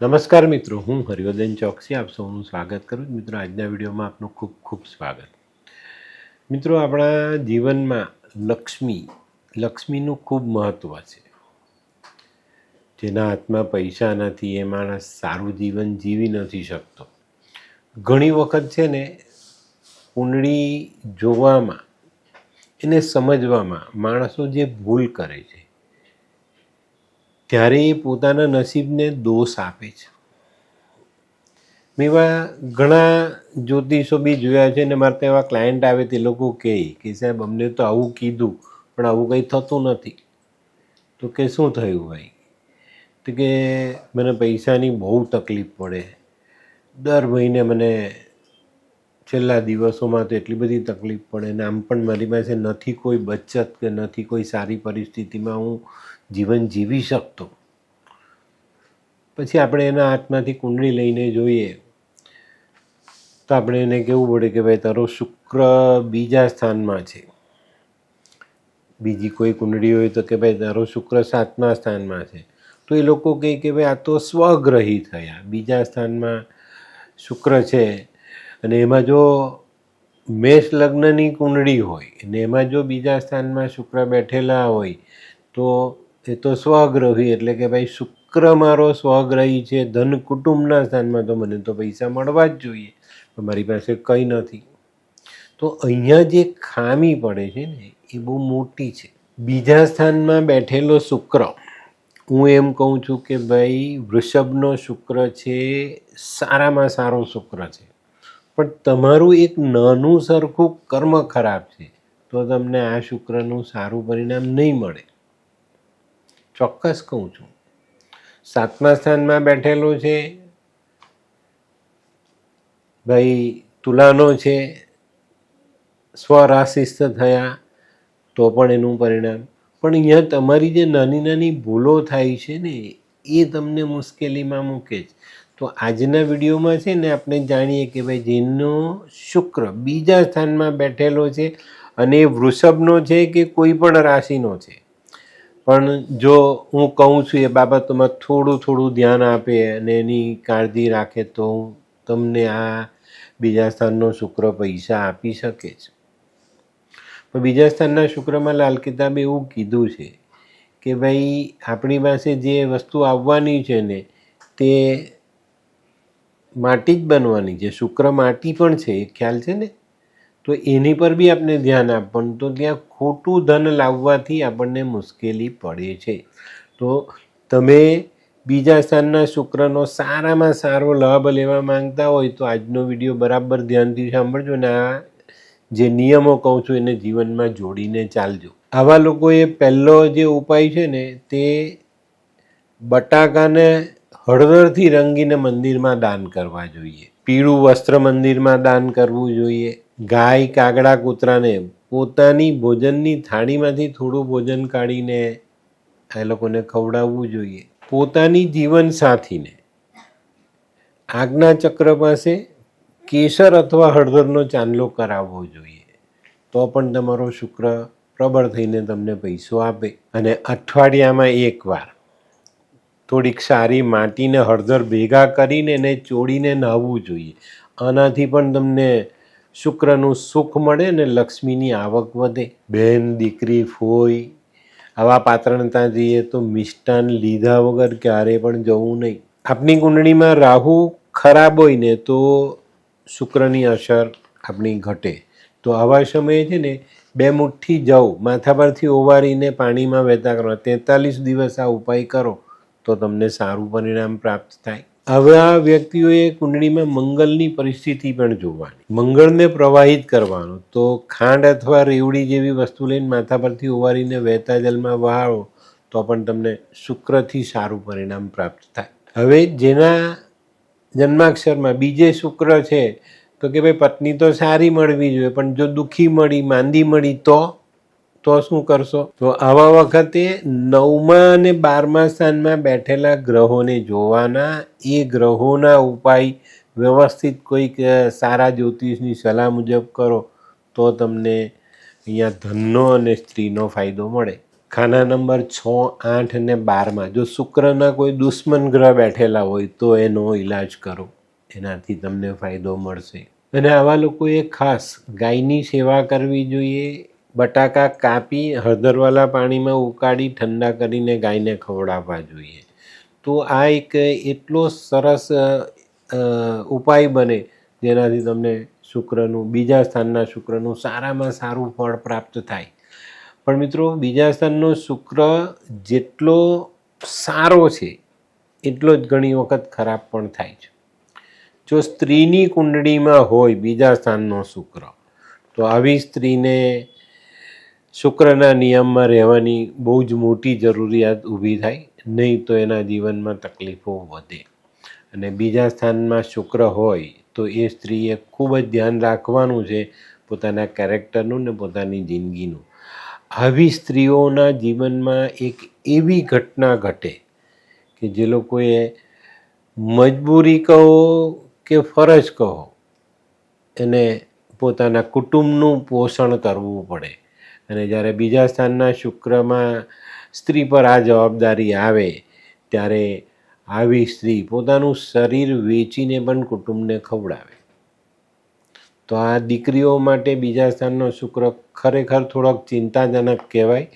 નમસ્કાર મિત્રો, હું હરિવર્ધન ચોકસી, આપ સૌનું સ્વાગત કરું છું. મિત્રો, આજના વિડીયોમાં આપનું ખૂબ ખૂબ સ્વાગત. મિત્રો, આપણા જીવનમાં લક્ષ્મી, લક્ષ્મીનું ખૂબ મહત્ત્વ છે. જેના હાથમાં પૈસા નથી, એ માણસ સારું જીવન જીવી નથી શકતો. ઘણી વખત છે ને, કુંડળી જોવામાં, એને સમજવામાં માણસો જે ભૂલ કરે છે ત્યારે એ પોતાના નસીબને દોષ આપે છે. મેં એવા ઘણા જ્યોતિષો બી જોયા છે ને મારે એવા ક્લાયન્ટ આવે તે લોકો કહે કે સાહેબ, અમને તો આવું કીધું, પણ આવું કંઈ થતું નથી. તો કે શું થયું ભાઈ? તો કે મને પૈસાની બહુ તકલીફ પડે. દર મહિને મને છેલ્લા દિવસોમાં તો એટલી બધી તકલીફ પડે ને આમ પણ મારી પાસે નથી કોઈ બચત કે નથી કોઈ સારી પરિસ્થિતિમાં હું જીવન જીવી શકતો. પછી આપણે એના હાથમાંથી કુંડળી લઈને જોઈએ તો આપણે એને કહેવું પડે કે ભાઈ તારો શુક્ર બીજા સ્થાનમાં છે. બીજી કોઈ કુંડળી હોય તો કે ભાઈ તારો શુક્ર સાતમા સ્થાનમાં છે. તો એ લોકો કહે કે ભાઈ આ તો સ્વગ્રહી થયા. બીજા સ્થાનમાં શુક્ર છે. અને એમાં જો મેષ લગ્નની કુંડળી હોય, અને એમાં જો બીજા સ્થાનમાં શુક્ર બેઠેલા હોય, તો એ તો સ્વગ્રહી, એટલે કે ભાઈ શુક્ર મારો સ્વગ્રહી છે, ધન કુટુંબના સ્થાનમાં તો મને તો પૈસા મળવા જ જોઈએ મારી પાસે કંઈ નથી. તો અહીંયા જે ખામી પડે છે ને, એ બહુ મોટી છે. બીજા સ્થાનમાં બેઠેલો શુક્ર, હું એમ કહું છું કે ભાઈ વૃષભનો શુક્ર છે, સારામાં સારો શુક્ર છે. પણ તમારું એક નાનું સરખું કર્મ ખરાબ છે, તો તમને આ શુક્રનું સારું પરિણામ નહીં મળે. ચોક્કસ કહું છું. સાતમા સ્થાનમાં બેઠેલો છે, ભાઈ તુલાનો છે, સ્વરાશિસ્ત થયા, તો પણ એનું પરિણામ. પણ અહીંયા તમારી જે નાની નાની ભૂલો થાય છે ને, એ તમને મુશ્કેલીમાં મૂકે છે. તો આજના વિડીયોમાં છે ને આપણે જાણીએ કે ભાઈ જેનો શુક્ર બીજા સ્થાનમાં બેઠેલો છે અને એ વૃષભનો છે કે કોઈ પણ રાશિનો છે. પણ જો હું કહું છું એ બાબતોમાં થોડું થોડું ધ્યાન આપે અને એની કાળજી રાખે તો હું તમને આ બીજા સ્થાનનો શુક્ર પૈસા આપી શકે છે. પણ બીજા સ્થાનના શુક્રમાં લાલ કિતાબે એવું કીધું છે કે ભાઈ આપણી પાસે જે વસ્તુ આવવાની છે ને તે માટી જ બનવાની છે. શુક્ર માટી પણ છે એ ખ્યાલ છે ને? તો એની પર બી આપણે ધ્યાન આપવાનું તો ત્યાં ખોટું ધન લાવવાથી આપણને મુશ્કેલી પડે છે. તો તમે બીજા સ્થાનના શુક્રનો સારામાં સારો લાભ લેવા માંગતા હોય તો આજનો વીડિયો બરાબર ધ્યાનથી સાંભળજો ને આ જે નિયમો કહું છું એને જીવનમાં જોડીને ચાલજો. આવા લોકોએ પહેલો જે ઉપાય છે ને, તે બટાકાને હળદરથી રંગીને મંદિરમાં દાન કરવા જોઈએ. પીળું વસ્ત્ર મંદિરમાં દાન કરવું જોઈએ. ગાય, કાગડા, કૂતરાને પોતાની ભોજનની થાળીમાંથી થોડું ભોજન કાઢીને એ લોકોને ખવડાવવું જોઈએ. પોતાની જીવન સાથીને. આજ્ઞા ચક્ર પાસે કેસર અથવા હળદરનો ચાંદલો કરાવવો જોઈએ. તો પણ તમારો શુક્ર પ્રબળ થઈને તમને પૈસો આપે. અને અઠવાડિયામાં એકવાર થોડીક સારી માટીને હળદર ભેગા કરીને એને ચોળીને નાહવું જોઈએ. આનાથી પણ તમને શુક્રનું સુખ મળે ને લક્ષ્મીની આવક વધે. બહેન દીકરી, ફોઈ, આવા પાત્રણતા જઈએ તો મિષ્ટાન લીધા વગર ક્યારે પણ જવું નહીં. આપની કુંડળીમાં રાહુ ખરાબ હોય ને તો શુક્રની અસર આપણી ઘટે. તો આવા સમયે છે ને બે મુઠ્ઠી જવ, માથા પરથી ઓવારીને પાણીમાં વહેતા કરો. તેતાલીસ દિવસ આ ઉપાય કરો. તો તમને સારું પરિણામ પ્રાપ્ત થાય. હવે આ વ્યક્તિઓએ કુંડળીમાં મંગલની પરિસ્થિતિ પણ જોવાની. મંગળને પ્રવાહિત કરવાનું. તો ખાંડ અથવા રેવડી જેવી વસ્તુ લઈને માથા પરથી ઓવારીને વહેતા જલમાં વહાળો, તો પણ તમને શુક્રથી સારું પરિણામ પ્રાપ્ત થાય. હવે જેના જન્માક્ષરમાં બીજે શુક્ર છે, તો કે ભાઈ પત્ની તો સારી મળવી જોઈએ, પણ જો દુઃખી મળી, માંદી મળી તો? તો શું કરશો? તો આવા વખતે નવમા અને બારમા સ્થાનમાં બેઠેલા ગ્રહોને જોવાના. એ ગ્રહોના ઉપાય વ્યવસ્થિત કોઈક સારા જ્યોતિષની સલાહ મુજબ કરો, તો તમને અહીંયા ધનનો અને સ્ત્રીનો ફાયદો મળે. ખાના નંબર છ, આઠ અને બારમાં. જો શુક્રના કોઈ દુશ્મન ગ્રહ બેઠેલા હોય, તો એનો ઈલાજ કરો. એનાથી તમને ફાયદો મળશે. અને આવા લોકોએ ખાસ ગાયની સેવા કરવી જોઈએ. બટાકા કાપી હળદરવાળા પાણીમાં ઉકાળી ઠંડા કરીને ગાયને ખવડાવવા જોઈએ. તો આ એક એટલો સરસ ઉપાય બને જેનાથી તમને શુક્રનું, બીજા સ્થાનના શુક્રનું સારામાં સારું ફળ પ્રાપ્ત થાય. પણ મિત્રો, બીજા સ્થાનનો શુક્ર જેટલો સારો છે, એટલો જ ઘણી વખત ખરાબ પણ થાય છે. જો સ્ત્રીની કુંડળીમાં હોય બીજા સ્થાનનો શુક્ર, તો આવી સ્ત્રીને શુક્રના નિયમમાં રહેવાની બહુ જ મોટી જરૂરિયાત ઊભી થાય, નહીં તો એના જીવનમાં તકલીફો વધે. અને બીજા સ્થાનમાં શુક્ર હોય, તો એ સ્ત્રીએ ખૂબ જ ધ્યાન રાખવાનું છે પોતાના કેરેક્ટરનું ને પોતાની જિંદગીનું. આવી સ્ત્રીઓના જીવનમાં એક એવી ઘટના ઘટે કે જે લોકોએ મજબૂરી કહો કે ફરજ કહો, એને પોતાના કુટુંબનું પોષણ કરવું પડે. અને જ્યારે બીજા સ્થાનના શુક્રમાં સ્ત્રી પર આ જવાબદારી આવે, ત્યારે આવી સ્ત્રી પોતાનું શરીર વેચીને પણ કુટુંબને ખવડાવે. તો આ દીકરીઓ માટે બીજા સ્થાનનો શુક્ર ખરેખર થોડોક ચિંતાજનક કહેવાય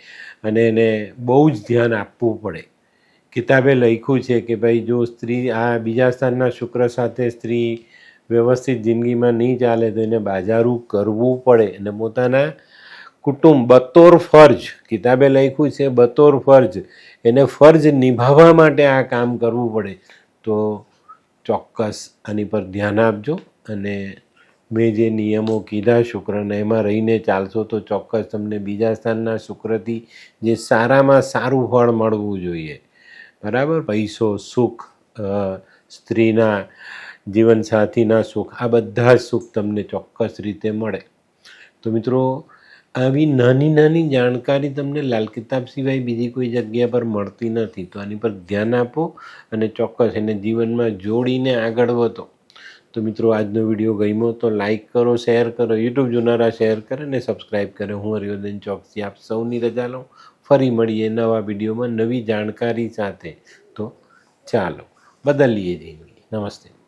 અને એને બહુ જ ધ્યાન આપવું પડે. કિતાબે લખ્યું છે કે ભાઈ, જો સ્ત્રી આ બીજા સ્થાનના શુક્ર સાથે સ્ત્રી વ્યવસ્થિત જિંદગીમાં નહીં ચાલે તો એને બાજારું કરવું પડે અને પોતાના કુટુંબ, બતોર ફરજ. કિતાબે લખ્યું છે, બતોર ફરજ. એને ફરજ નિભાવવા માટે આ કામ કરવું પડે. તો ચોક્કસ આની પર ધ્યાન આપજો અને મેં જે નિયમો કીધા, શુક્રના એમાં રહીને ચાલશો તો ચોક્કસ તમને બીજા સ્થાનના શુક્રથી જે સારામાં સારું ફળ મળવું જોઈએ. બરાબર? પૈસો, સુખ સ્ત્રીના જીવનસાથીના સુખ, આ બધા સુખ તમને ચોક્કસ રીતે મળે. તો મિત્રો આવી નાની નાની જાણકારી તમને લાલ કિતાબ સિવાય બીજી કોઈ જગ્યા પર મળતી નથી. તો આની પર ધ્યાન આપો અને ચોક્કસ એને જીવનમાં જોડીને આગળ વધો. તો મિત્રો, આજનો વીડિયો ગમ્યો તો લાઇક કરો, શેર કરો, યુટ્યુબ જોનારા શેર કરે અને સબસ્ક્રાઈબ કરે. હું હરિવર્ધન ચોકસી આપ સૌની રજા લઉં. ફરી મળીએ નવા વિડીયોમાં નવી જાણકારી સાથે. તો ચાલો, બદલીએ જઈએ નમસ્તે.